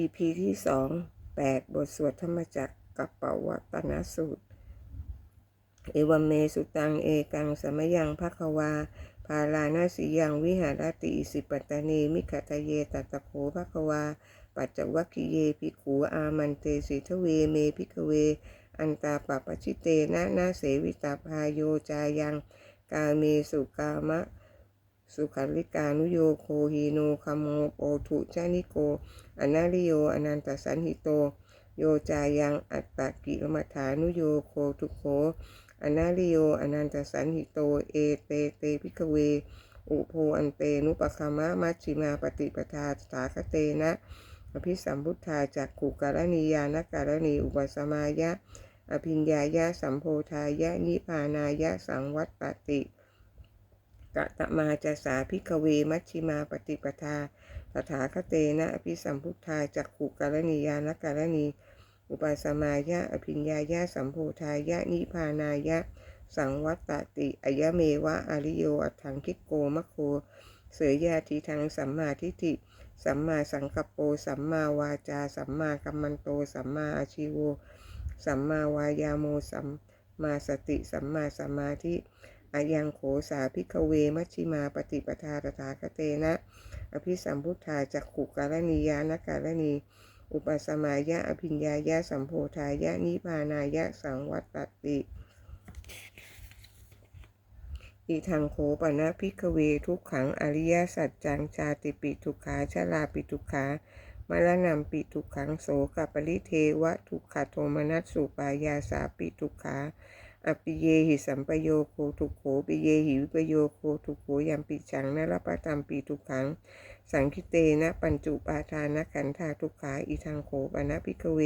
EP ที่สองแปดบทสวดธรรมจักรกับปวัตนสูตร เอวเมสุตังเอกังสมยังภควาภาลานาสิยังวิหารติสิปัตตานีมิขตเยตัตโขภควา ปัจจวัคคิเยภิกขูอามันเตสิทเวเมภิกเว อันตาปปชิเตนะนาเสวิตาพายโยจายัง กาเมสุกามะ สุขันลิกานุโยโคฮีโนคมโมโปถุชานิโก อนาลิโยอนันตสันหิโต โยจายังอัตตกิลมัฐานุโยโคทุโขอนาลิโยอนันตสันหิโต เอเตเตพิกเว อุโพอันเตนุปคามะมัชชิมาปฏิปทาสาคเตนะอภิสัมพุทธาจากขุการณียานการณีอุปสมายะ อภิญญายะสัมโพธายะนิพานายะสังวัตตติ กะตะมาจาสาพิกเว มัชชิมาปฏิปทาตถาคเตนะอภิสัมพุทธาจักขุการณียานการณี อุปสมายะอภิญญายะสัมโพธายะนิพานายะ สังวัตติอายะเมวะอริโยอัถังคิโกมะโค เสยยาทีทางสัมมาทิฏฐิ สัมมาสังกปโป สัมมาวาจา สัมมากัมมันโต สัมมาอาชิโวสัมมาวายาโม สัมมาสติ สัมมาสมาธิ อายังโขสาพิกเว มัชชิมาปฏิปทาตถาคเตนะ อภิสัมพุทธาจักขุการณียานการณี อุปสมายะอภิญญายะสัมโพธายะนิพานายะสังวัตติอีทางโคปนะพิกเวทุกขังอริยสัจจังชาติปิทุกขาชาลาปิทุกขามรณะปิทุกขังโสกปริเทวะทุกขโทมนัสสุปายาสาปิทุกขา อปิเยหิสัมปโยโคทุกโขปิเยหิวิปโยโคทุกโขยัมปิจังนรปตัมปิทุกขัง สังคิเตนะปัญจุปาทานขันธาทุกขาอีทางโขปนะพิกเว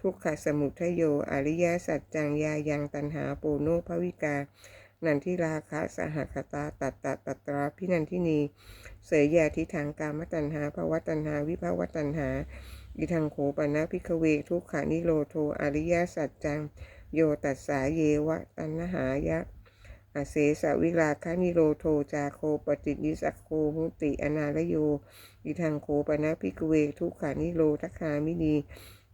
ทุกขสมุทโย อริยสัจจังยายังตันหาโปโนภวิกา นันทิราคะสหคตาตัตตตัตราพินันทินี เสยยาทิทางกามตัญหาภวตัญหาวิภวตัญหาอิทังโขปนะพิกเว ทุกขานิโรโทอริยสัจจัง โยตัสสาเยวะตัณหายะอาเสสวิราคานิโรโทจาโคปฏินิสักโคมุติอนาลโยอิทังโขปนะพิกเวทุกขานิโรทคามินี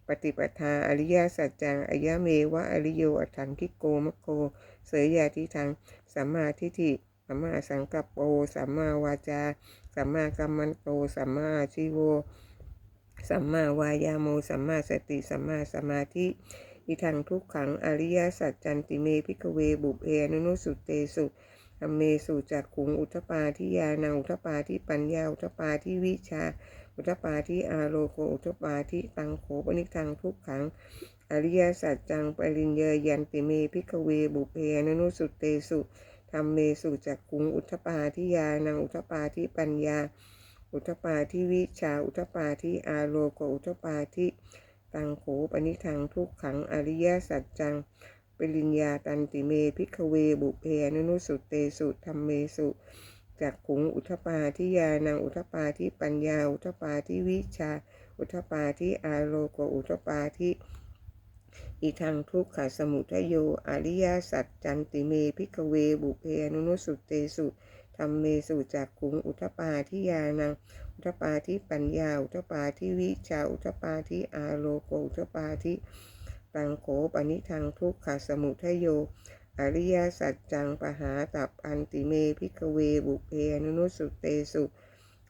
ปฏิปทาอริยสัจจังอายะเมวะอริโยอัตถังคิโกมะโค เสยยาทิทางสัมมาทิฏฐิสัมมาสังกัปโปสัมมาวาจาสัมมากัมมันโตสัมมาอาชิโวสัมมาวายาโมสัมมาสติสัมมาสมาธิ อิทังทุกขังอริยสัจจันติเมพิกเวบุเพอนุนุสุเตสุธรรมเมสุจักขุงอุทปาทิยานังอุทปาทิปัญญาอุทปาทิวิชา อุทปาทิอาโลโกอุทปาทิตังโขปนิทังทุกขังอริยสัจจังปริญเยยันติเมพิกเวบุเพอนุนุสุเตสุธรรมเมสุจักขุงอุทปาทิยานังอุทปาทิปัญญา อุทปาทิวิชาอุทปาทิอาโลโกอุทปาทิ ตังโขปนิทังทุกขังอริยสัจจังปริญญาตันติเมพิกเวบุเพนุนุสุเตสุธรรมเมสุจักขุงอุทปาทิยานังอุทปาทิปัญญาอุทปาทิวิชา อุทปาทิอาโลโกอุทปาทิอีทางทุกขสมุทโยอริยสัจจันติเมพิกเวบุเพนุนุสุเตสุธรรมเมสุจักขุงอุทปาทิยานัง อุทปาทิปัญญาอุทปาทิวิชาอุทปาทิอาโลโกอุทปาทิตังโขปนิทังทุกขสมุทโย อริยสัจจังปหาตับอันติเมพิกเวบุเพนุนุสุเตสุ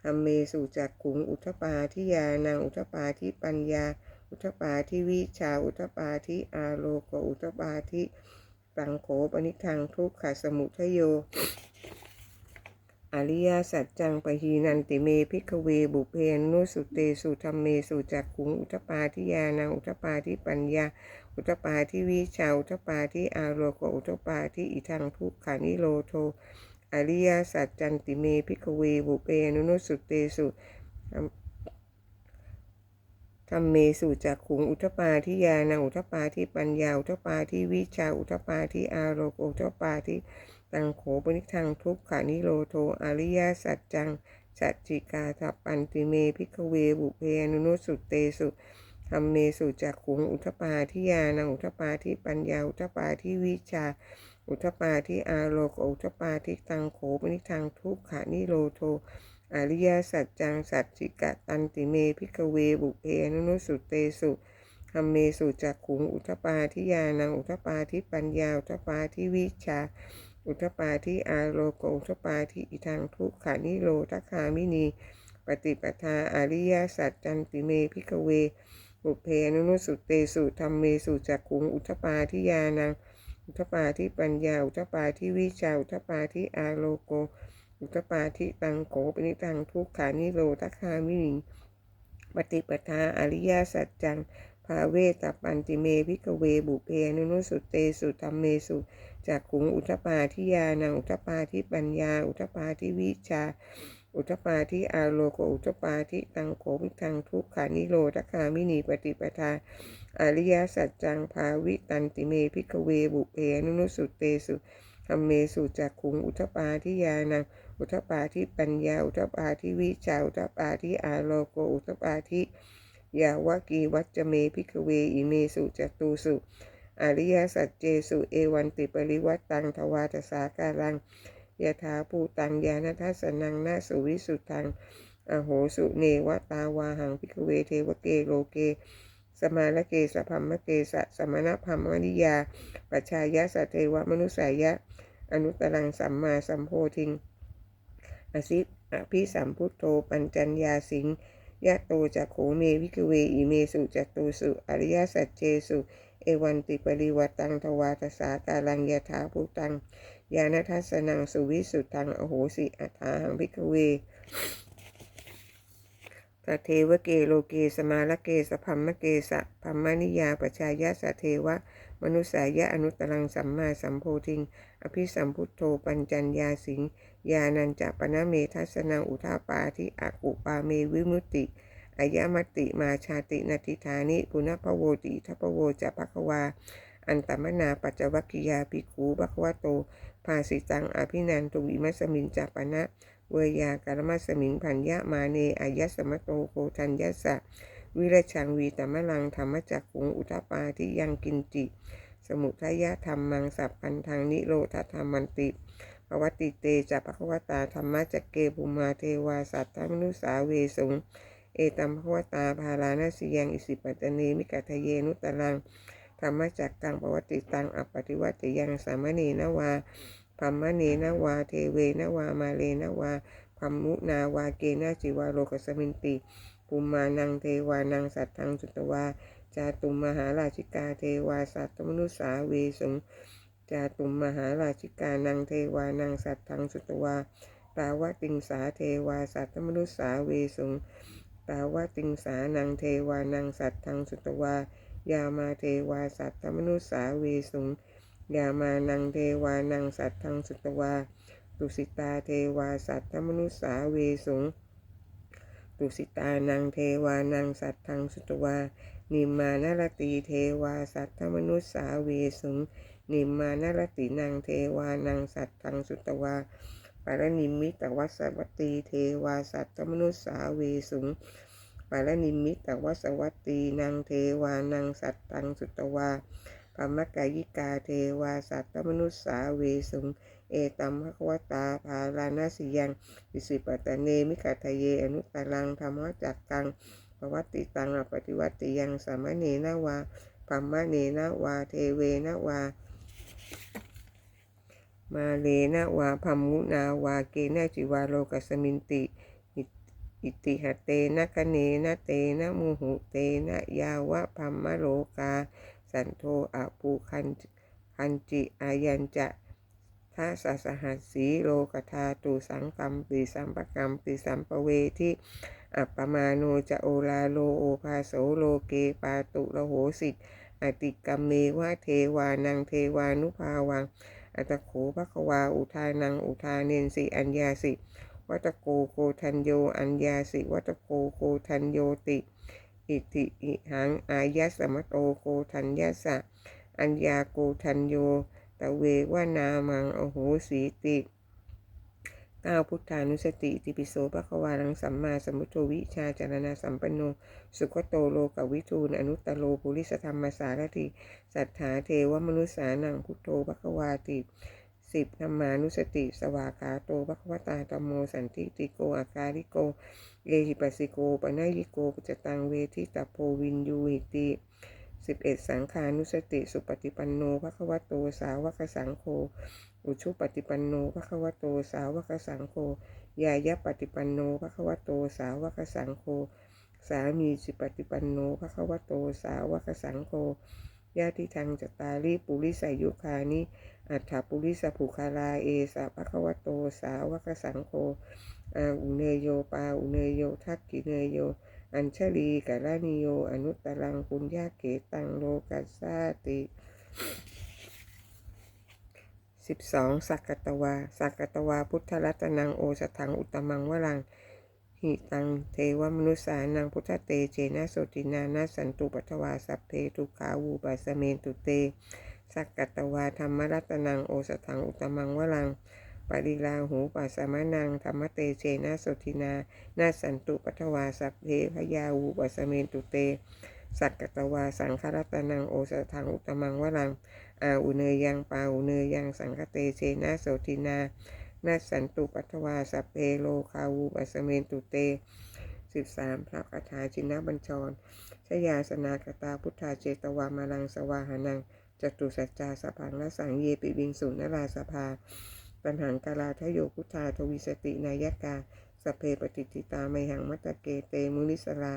ธรรมเมสุจักขุงอุทปาทิยานังอุทปาทิปัญญา อุทปาทิวิชาอุทปาทิอาโลโกอุทปาทิตังโขปนิทังทุกขสมุทโย อริยสัจจังปะหีนันติเมพิกเวบุเพนนุสุเตสุธรรมเมสุจักขุงอุทปาทิยานังอุทปาทิปัญญา อุทปาทิวิชาอุทปาทิอาโลโกอุทปาทิอิทังทุกขานิโรโทอริยสัจจันติเมพิกเวบุเพนนุสุเตสุธรรมเมสุจักขุงอุทปาทิยานังอุทปาทิปัญญาอุทปาทิวิชาอุทปาทิอาโลโกอุทปาทิ ตังโขปนิทังทุกขานิโรโทอริยสัจจังสัจจิกาทัปปันติเมพิกเวบุเพอนุนุสุเตสุธรรมเมสุจักขุงอุทปาทิยานังอุทปาทิปัญญาอุทปาทิวิชา อุทปาทิอาโลกอุทปาทิตังโขปนิทังทุกขานิโรโทอริยสัจจังสัจจิกะตันติเมพิกเวบุเพอนุนุสุเตสุธรรมเมสุจักขุงอุทปาทิยานังอุทปาทิปัญญาอุทปาทิวิชา อุทปาทิอาโลโกอุทปาทิอิทังทุกขานิโรทคามินี ปฏิปทาอริยสัจจันติเมพิกเวบุเพอนุนุสุเตสุธรรมเมสุจักขุงอุทปาทิยานัง อุทปาทิปัญญา อุทปาทิวิชาอุทปาทิอาโลโก อุทปาทิตังโขปนิตังทุกขานิโรธคามินิปฏิปทาอริยสัจจัง ภาเวตปันติเมพิกเวบุเพนุนุสุเตสุธรรมเมสุจักขุงอุทปาทิยานังอุทปาทิปัญญา อุทปาทิวิชา อุทปาทิอาโลโกอุทปาทิตังโขปนิตังทุกขานิโรธคามินิปฏิปทาอริยสัจจังภาวิตันติเมพิกเวบุเพนุนุสุเตสุธรรมเมสุจักขุงอุทปาทิยานังอุทปาทิปัญญา อุทปาทิวิชา อุทปาทิอาโลโกอุทปาทิ ยาวกีวัจจเมพิกเวอิเมสุจตุสุ อริยสัจเจสุเอวันติปริวัตตังทวาตสาการังยถาภูตังญาณทัสสนังนาสุวิสุทัง อโหสุเนวตาวาหังพิกเวเทวเกโลเก สมาลเกสพัมมะเกสะสมณพัมมนิยา ปัชายะสะเทวมนุสายะ อนุตตรังสัมมาสัมโพธิง อสิอภิสัมพุทโธปัญจัญญาสิง ยะโตจักโขเมวิกเวอิเมสุจตุสุอริยสัจเจสุ เอวันติปริวัตังทวาตสากาลังยถาภูตังยาณทัสสนังสุวิสุทังอโหสิอัฏฐาหังพิกเว สเทวเกโลเกสมาลเกสพัมมะเกสะพัมมนิยาปชายะสเทวะ มนุสายะอนุตตรังสัมมาสัมโพธิง อภิสัมพุทโธปัญจัญญาสิงยานันจะปนะเมทัสนังอุทาปาทิอากุปาเมวิมุติอายมติมาชาตินาทิธานิปุณพโวติทัพโวจะภควา อันตมนาปัจจวัคคิยาภิกขูภควโต ภาสิตังอภินันตุวิมัสมินจัปนะ เวยาการมัสมิงพัญญามาเนอายสมโตโกทัญญสสะ วิรชังวีตมะลังธรรมจักขุงอุทปาทิยังกินจิ สมุทัยธรรมมังสัพพันธังนิโรธธรรมันติภวติเตจะภควตาธรรมะจักเกปุมาเทวาสัตตมนุสาเวสงเอตัมภวตาภาลานาสิยังอิสิปัตเนมิกัตเยนุตรังธรรมจักตังปวัติตังอปปฏิวัติยังสามเณนวา พัมมะเนนวาเทเวนวามาเลนวาพัมมุนาวาเกนาจิวาโลกสมินติปุมมานังเทวานังสัตทังจุตวาจาตุมมหาราชิกาเทวาสัตตมนุสาเวสงจาตุมมหาราชิกานังเทวานังสัตทังจุตวาตาวติงสาเทวาสัตตมนุสาเวสงตาวติงสานังเทวานังสัตทังจุตวายามาเทวาสัตตมนุสาเวสง ยามานังเทวานังสัตทังสุตวา ตุสิตาเทวาสัตตมนุสาเวสุง ตุสิตานังเทวานังสัตทังสุตวา นิมมานรตีเทวาสัตตมนุสาเวสุง นิมมานรตินังเทวานังสัตทังสุตวาปารนิมิตวัสวัตตีเทวาสัตตมนุสาเวสุงปารนิมิตวัสวัตตีนังเทวานังสัตตังสุตวา ปรมกายิกาเทวาสัตตมนุสสาเวสุงเอตัมภควตาภาลานาสิยังวิสิปตตเนมิกัตเยอนุตตรังธรรมจักกังปวัตติตังอปฏิวัติยังสามเณนาวาปัมมะเนนาวาเทเวนาวา มาเลนะวาพัมมุนาวาเกนะจิวาโลกัสมินติ อิติหเตนะคเนนะเตนะมุหุเตนะยาวะพัมมะโลกา สันโทอะปูคันคันจิอายัญจะทัสสหัสสีโลกธาตุสังกัมปิสัมปกรรมปิสัมปเวทิอัปปมาโนจะโอลาโลโอภาโสโลเกปาตุระโหสิกอติกรรมเมวะเทวานังเทวานุภาวัง อัตโขภควาอุทานังอุทาเนนสิอัญญาสิ วัตโกโกทันโยอัญญาสิ วัตโกโกทันโยติ อิติอิหัง อายัสมโตโกทัญญสสะ อัญญาโกทันโย ตะเววานามัง โอโหสีติก้าพุทธานุสติติปิโสภควารังสัมมาสัมพุทโธวิชาจารณาสัมปันโน สุขโตโลกวิทูลอนุตตโลปุริสธรรมสารติ สัทธาเทวมนุษสานังพุทโธภควาติ สิบธรรมานุสติ สวากาโตภควตาธรรมโมสันติติโกอาการิโก เอหิปัสสิโกปนายิโกปจตังเวทิตาโพวินยูหิติสิบเอ็ดสังขานุสติ สุปฏิปันโนภควโตสาวกสังโฆอุชุปฏิปันโนภควโตสาวกสังโฆยายะปฏิปันโนภควโตสาวกสังโฆสามีสิปฏิปันโนภควโตสาวกสังโฆญาติทังจตารีปุริสายุคานิ อัฏฐปุริสภูคาราเอสะภะควโต สาวกสังโฆอาอุเนโยปาอุเนโยทักกิเนโย อัญชลีกาลานิโย อนุตตรังปุญญาเกตังโลกัสสาติสิบสองสักกตวา สักกตวา พุทธรัตนังโอสถังอุตมังวรังหิตังเทวมนุษสานังพุทธเตเจนะโสตินานาสันตุปัทวาสัพเพทุขาวูปัสเมนตุเต สักกัตวาธรรมรัตนังโอสถังอุตมังวลังปริลาหูปัสมะนังธรรมเตเชนะโสทินา นาสันตุปัทวาสัพเพพยาวูปัสเมนตุเต สักกตวาสังฆรัตนังโอสถังอุตมังวลัง อาอุเนยังปาอุเนยังสังฆเตเชนะโสทินา นาสันตุปัทวาสัพเพโลคาวูปัสเมนตุเตสิบสามพระคาถาชินนบัญชรชยาสนากตาพุทธาเจตวามาลังสวาหานัง จตุสัจจาสพังและสังเยปิวิงสุนราสภา ปัญหังกาลาทโยพุทธาทวิสตินายกาสเพปฏิติตาไมหังมัตตเกเตมุนิสลา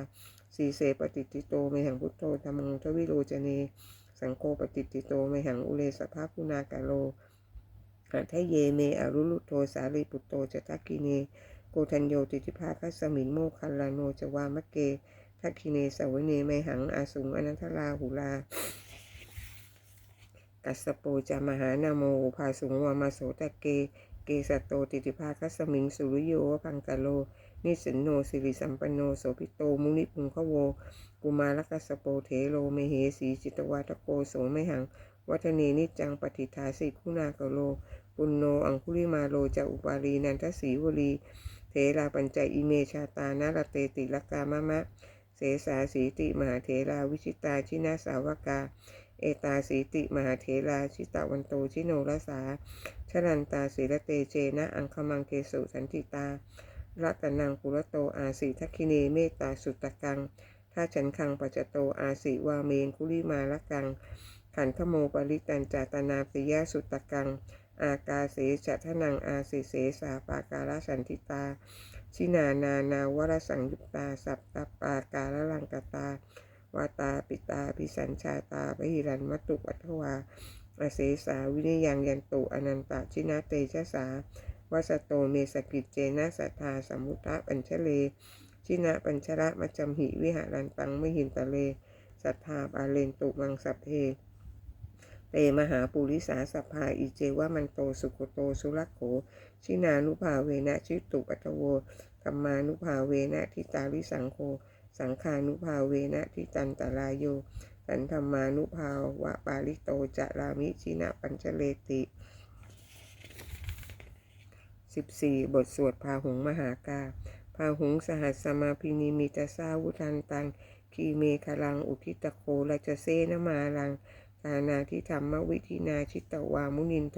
สีเสปฏิติโตไมหังพุทโธธรรมงทวิโรจเน สังโฆปฏิติโตไมหังอุเลสภาพุนากาโลหัทเยเมอรุลุโทสารีปุตโตจทักกิเนโกทัญโยติติภาคัสมินโมคัลลาโนจวามะเกทักคิเนสวเนไมหังอาสุงอนันทลาหุลา กัสสโปจามหานาโมภาสุงวามาโสตะเก เกสตโตติติภาคัสมิงสุริโยวพังกะโล นิสินโนสิริสัมปันโนโสภิโตมุนิปุงขโว กุมารกัสโปเทโลเมเหสีจิตวาตโกโสไมหัง วัฒเนนิจังปฏิทาสิคุณากโล ปุณโนอังคุลิมาโลจะอุปาลีนันทสีวลี เทราปัญจอิเมชาตานาลเตติลกามะมะ สสาสีติมหาเถราวิชิตาชินาสาวกา เอตาสีติมหาเถราชิตาวันโตชิโนรสาชรันตาศีลเตเจนะอังคมังเกสุสันติตารัตนังปุรโตอาสีทักคิเนเมตตาสุตตะกังถ้าฉันคังปัจจโตอาสีวาเมนคุลิมาละกัง ขันธโมปริตันจาตนาปิยาสุตตะกัง อากาเสจัทนังอาสิเสสาปาการสันติตา ชินานานาวรสังยุตตา สัพตปาการลังกตาวาตาปิตาพิสัญชาตาพหิรันมตุปัทวาอาเสสาวินิยังยันตุอนันตาชินาเตชะสาวัสโตเมสกิจเจนะสัทธาสมุทะปัญชเล ชินะปัญชระมจจมหิวิหารันตังมหินตะเล สัทธาบาเลนตุมังสัพเพ เตมหาปุริสาสภาอิเจวะมันโตสุโกโตสุรักโข ชินานุภาเวนะชิตุปัตโวธรรมานุภาเวนะทิตาลิสังโฆสังขานุภาเวนะทิตันตรายโยสันธรรมานุภาวะปาลิโตจะรามิชินะปัญชเลติ14 บทสวดพาหุงมหากาพาหุงสหัสสมาพินิมิตาสาวุทันตังคีเมคลังอุทิตโคราชเซนมาลัง กานาทิธรรมวิธินาชิตวามุนินโท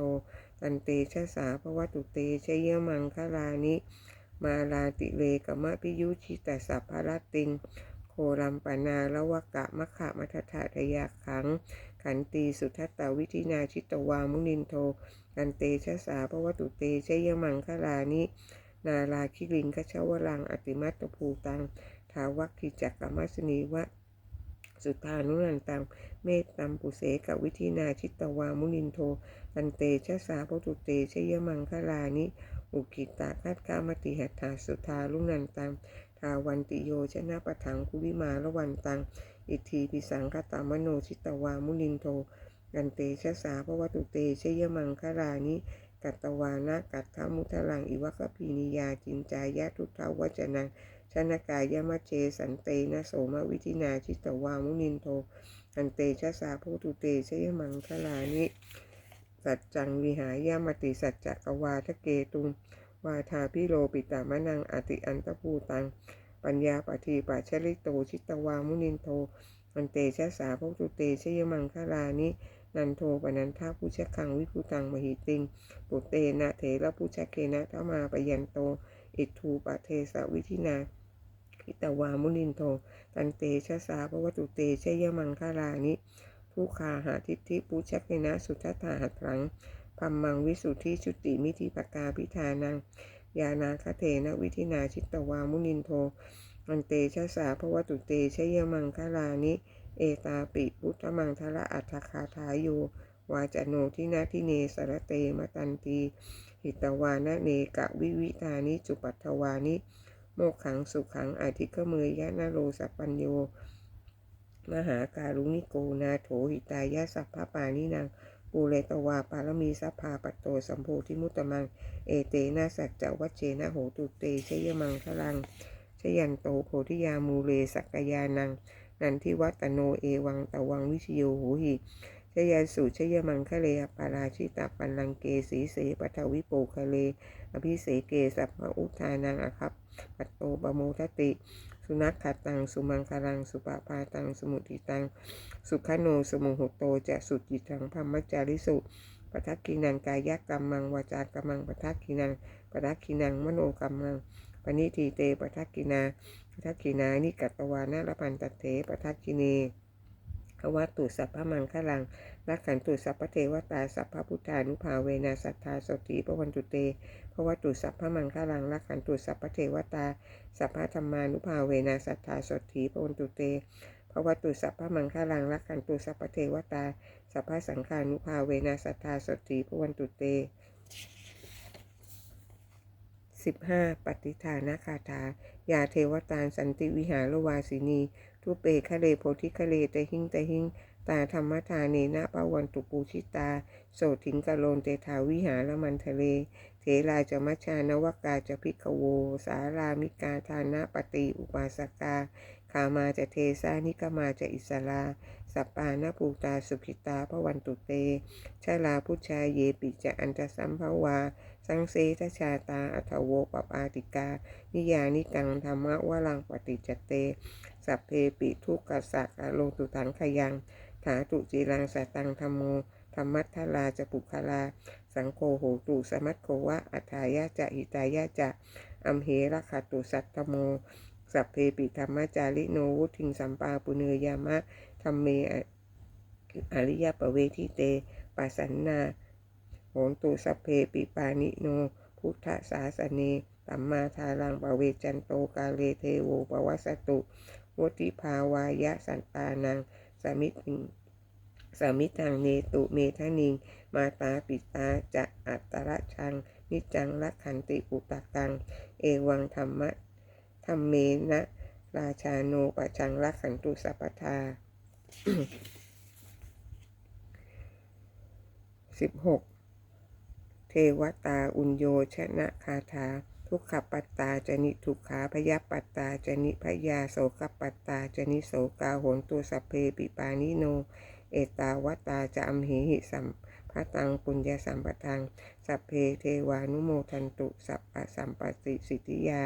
ตันเตชะสาภวตุเตชยมังคลานิ มาลาติเลกมะพิยุชิตสัพพรติง โครัมปนาละวกะมะขะมัทธะทยาขัง ขันตีสุทัตตวิธินาชิตวามุนินโทตันเตชะสาภวตุเตชยมังคลานิ นาลาคิริงกชวรังอติมัตตภูตัง ทาวัคคิจักกมัสนีวะ สุทานุนันตัง เมตตัมปุเสกวิธินาชิตวามุนินโท ตันเตชะสาภวตุเตชยมังคลานิอุกิตาคัตกามติหัตถาสุทาลุนันตังทาวันติโยชนะปะถังคุลิมาละวันตัง อิทีปิสังคตามโนชิตวามุนินโทกันเตชะสาภวตุเตชยมังคลานิกัตตวานะกัตถมุทลังอิวะคพีนิยาจินจายะทุทาวจนัง ชนกายมะเจสันเตนะโสมวิธินาชิตวามุนินโทกันเตชะสาภวตุเตชยมังคลานิ สัจจังวิหายามติสัจจกวาทะเกตุงวาทาพิโรปิตามะนังอติอันตภูตัง ปัญญาปฏิปัชชลิโตชิตวามุนินโทอันเตชะสาภวตุเตชยมังคลานินันโทปนันทาพุชคังวิพุตังมหิติง ปุเตนะเถระพุชเคนะทมาปยันโต อิทูปะเทสะวิธินา อิตวามุนินโทตันเตชะสาภวตุเตชยมังคารานิผู้คาหาทิฏฐิปุชเคนะสุทัตถาหัตถังพัมมังวิสุทธิชุติมิธิปกาพิธานัง ยานาคเทนะวิธินาชิตตวามุนินโทอันเตชะสาภวตุเตชยมังคารานิ เอตาปิพุทธมังทละอัฏฐคาทายโยวาจโนทินาทิเนสรเตมตันตีหิตวานะเนกะวิวิธานิจุปัตถวานิ โมกขังสุขังอาทิกเมยยะนาโรสัปปัญโย มหาการุณิโกนาโถหิตายะสัพพปานินางปูเรตวาปารมีสัพพาปัตโตสัมโพธิมุตตมัง เอเตนะสัจจวัชเชนะโหตุเตชยมังคลังชยันโตโพธิยามูเลสักกยานัง นันทิวัตโนเอวังตะวังวิชโยโหหิชยาสุชยมังคะเลปาราชิตาปันลังเกสีเสปัทวิโปคะเล อภิเสเกสัพพะอุทานังอคับ ปัตโตปโมทติ สุนัขขตัง สุมังคลัง สุปปาตัง สมุติตัง สุขโน สมุหุโต จะสุจิตังพัมมจาริสุปทักกินังกายกรรมังวาจากรรมังปทักกินังปทักกินังมโนกรรมังปณิทีเตปทักกินาปทักกินานิกัตตวานะลพันตเถปทักกินี วัตตุสัพพมังคลังรักขันตุสัพพเทวตาสัพพพุทธานุภาเวนะสัทธาสติปวันตุเตภวตุสัพพมังคลังรักขันตุสัพพเทวตาสัพพธรรมานุภาเวนะสัทธาสติปวันตุเตภวตุสัพพมังคลังรักขันตุสัพพเทวตาสัพพสังฆานุภาเวนะสัทธาสติปวันตุเต 15. ปฏิฐานาคาถา ยาเทวตาสันติวิหารวาสินี ทุเปคะเลโพธิคะเลตหิงตหิงตาธรรมทาเนนะปวันตุปูชิตา โสถิงกะโลนเตทาวิหารมันทะเล เถราจะมัชานวกาจะพิกโว สารามิกาทานะปฏิอุปาสกาขามาจะเทสานิกมาจะอิสลาสัปปานาปูตาสุขิตาพระวันตุเต ชาลาพุชาเยปิจะอันตสัมภวา สังเสทชาตาอัทโวปปาติกา นิยานิกังธรรมะวลังปฏิจเต สัพเพปิทุกขสักโลตุตังขยัง ถาตุจีรังสตังธรรมโมธรรมัทธาลาจะปุคลา สังโฆโหตุสมัตโควะอัฏายะจะหิตายะจะอัมเหระคตุสัตตโม สัพเพปิธรรมจาริโนวุทิงสัมปาปุเนยามะธรรมเมอริยปเวทิเตปัสสันนาโหนตุสัพเพปิปานิโน พุทธศาสเนตัมมาทารังปเวจันโตกาเลเทโวปวัสสตุ วุติภาวายะสันตานังสมิติสมิทังเนตุเมทานิง มาตาปิตาจะอัตตระชัง นิจังละขันติปุตตะกัง เอวังธรรมะธรรมเมนะ ราชาโนปะชังละขันตุสัพพทาสิบหกเทวตาอุญโยชนะคาถา ทุกขปัตตาจนิทุกขาพยาปัตตาจนิพยาโสกปัตตาจนิโสกาโหนตุสัพเพปิปานิโน เอตาวตาจะอัมหิหิสัมพะตังปุญญาสัมปทัง สัพเพเทวานุโมทันตุสัพพะสัมปติสิทธิยา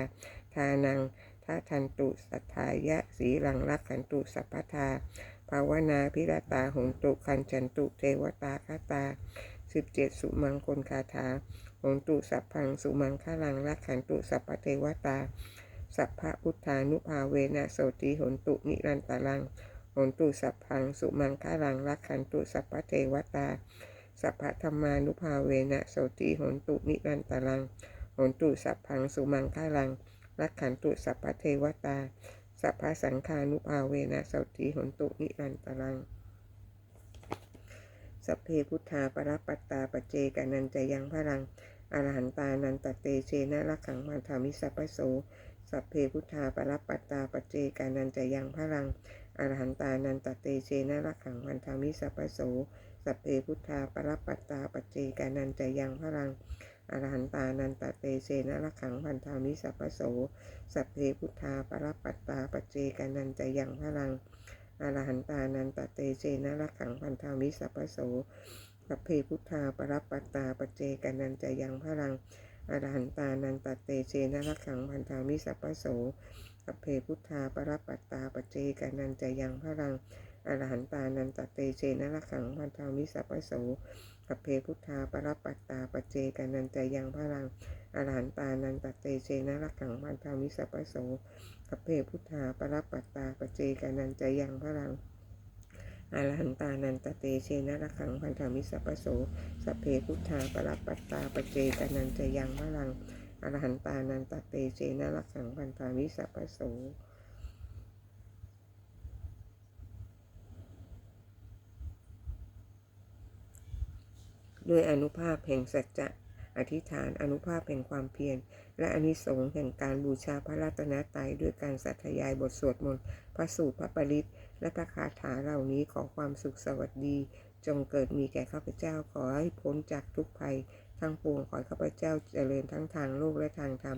ทานังทัทันตุสัทธายะสีลังรักขันตุสัพพทาภาวนาพิรตาหงตุคันจันตุเทวตาคาตาสิบเจ็ดสุมังคลคาถา หงตุสัพพังสุมังคลังรักขันตุสัพพเทวตา สัพพะพุทธานุภาเวนะโสติหนตุนิรันตารังหนตุสัพพังสุมังคลังรักขันตุสัพพเทวตา สัพพะธรรมานุภาเวนะโสติหนตุนิรันตารังหนตุสัพพังสุมังคลังรักขันตุสัพพเทวตา สัพพสังฆานุภาเวนะโสติหนตุนิรันตารัง สัพเพพุทธาปรปัตตาปเจกานันจะยังพลังอรหันตานันตเตเชนะรักขังมันธามิสัพพโสสัพเพพุทธาปรปัตตาปเจกานันจะยังพลังอรหันตานันตเตเชนะรักขังมันธามิสัพพโสสัพเพพุทธาปรปัตตาปเจกานันจะยังพลังอรหันตานันตเตเชนะรักขังพันธามิสัพพโสสัพเพพุทธาปรปัตตาปเจกานันจะยังพลัง อรหันตานันตเตเจนะรักขังพันธามิสัพโสสัพเพพุทธาปรปัตตาปเจกันันจะยังพลังอรหันตานันตเตเจนะรักขังพันธามิสัพโสสัพเพพุทธาปรปัตตาปเจกานันจะยังพลัง อรหันตานันตเตเชนะระขังพันธามิสัพพะโสกัปเพพุทธาปรปัตตาปเจกานันจะยังพลังอรหันตานันตเตเชนะระขังพันธามิสัพพะโสกัปเพพุทธาปรปัตตาปเจกานันจะยังพลังอรหันตานันตเตเชนะระขังพันธามิสัพพะโสสัพเพพุทธาปรปัตตาปเจกานันจะยังพลังอรหันตานันตเตเชนะระขังพันธามิสัพพะโส ด้วยอนุภาพแห่งสัจจะอธิษฐานอนุภาพแห่งความเพียร และอนิสงส์แห่งการบูชาพระรัตนตรัยด้วยการสัตยายบทสวดมนต์พระสูตรพระปริตและพระคาถาเหล่านี้ขอความสุขสวัสดี จงเกิดมีแก่ข้าพเจ้าขอให้พ้นจากทุกภัย ทั้งปวงขอข้าพเจ้าเจริญทั้งทางโลกและทางธรรม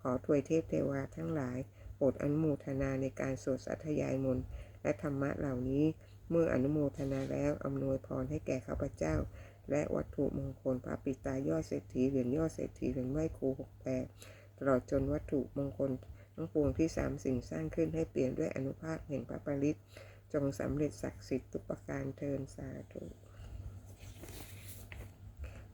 ขอถวยเทพเทวาทั้งหลายโปรดอนุโมทนาในการสวดสัตยายมนต์และธรรมะเหล่านี้ เมื่ออนุโมทนาแล้วอำนวยพรให้แก่ข้าพเจ้า และวัตถุมงคลพระปิตายอดเศรษฐีเหรียญยอดเศรษฐีเหรียญไหว้ครูหกแปดตลอดจนวัตถุมงคลทั้งปวงที่สามสิ่งสร้างขึ้นให้เปลี่ยนด้วยอนุภาพแห่งพระปริตจงสำเร็จศักดิ์สิทธิ์ทุกประการเทินสาธุ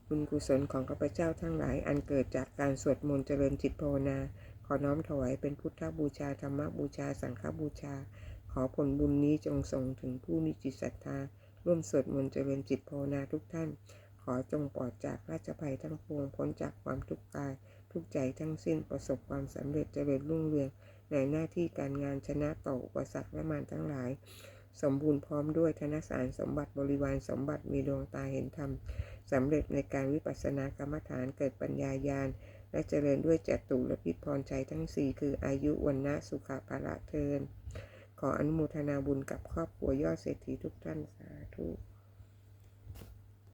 บุญกุศลของข้าพเจ้าทั้งหลายอันเกิดจากการสวดมนต์เจริญจิตภาวนา ขอน้อมถวายเป็นพุทธบูชาธรรมบูชา สังฆบูชา ขอผลบุญนี้จงส่งถึงผู้มีจิตศรัทธา ร่วมสวดมนต์เจริญจิตภาวนาทุกท่าน ขอจงปลอดจากราชภัยทั้งปวงพ้นจากความทุกข์กาย ทุกใจทั้งสิ้นประสบความสำเร็จเจริญรุ่งเรือง ในหน้าที่การงานชนะต่ออุปสรรคและมารทั้งหลาย สมบูรณ์พร้อมด้วยธนสารสมบัติบริวารสมบัติมีดวงตาเห็นธรรมสำเร็จในการวิปัสสนากรรมฐานเกิดปัญญาญาณและเจริญด้วยจตุรพิพรชัยทั้งสี่คืออายุวันนะสุขภาระเทิน ออนุโมทนาบุญกับครอบครัวยอดเศรษฐีทุกท่านสาธุ